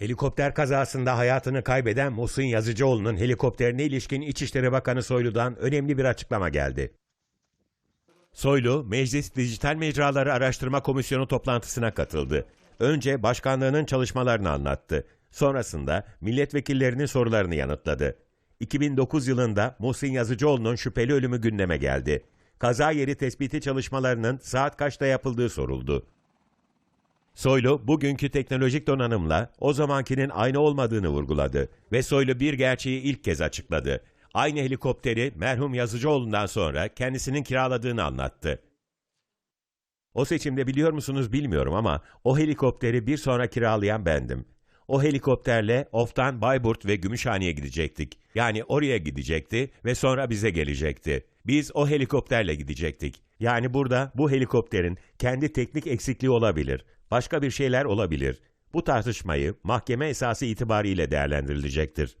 Helikopter kazasında hayatını kaybeden Muhsin Yazıcıoğlu'nun helikopterine ilişkin İçişleri Bakanı Soylu'dan önemli bir açıklama geldi. Soylu, Meclis Dijital Mecraları Araştırma Komisyonu toplantısına katıldı. Önce başkanlığının çalışmalarını anlattı. Sonrasında milletvekillerinin sorularını yanıtladı. 2009 yılında Muhsin Yazıcıoğlu'nun şüpheli ölümü gündeme geldi. Kaza yeri tespiti çalışmalarının saat kaçta yapıldığı soruldu. Soylu bugünkü teknolojik donanımla o zamankinin aynı olmadığını vurguladı ve Soylu bir gerçeği ilk kez açıkladı. Aynı helikopteri merhum Yazıcıoğlu'ndan sonra kendisinin kiraladığını anlattı. O seçimde biliyor musunuz bilmiyorum ama o helikopteri bir sonra kiralayan bendim. O helikopterle Of'tan Bayburt ve Gümüşhane'ye gidecektik. Yani oraya gidecekti ve sonra bize gelecekti. Biz o helikopterle gidecektik. Yani burada bu helikopterin kendi teknik eksikliği olabilir. Başka bir şeyler olabilir. Bu tartışmayı mahkeme esası itibariyle değerlendirilecektir.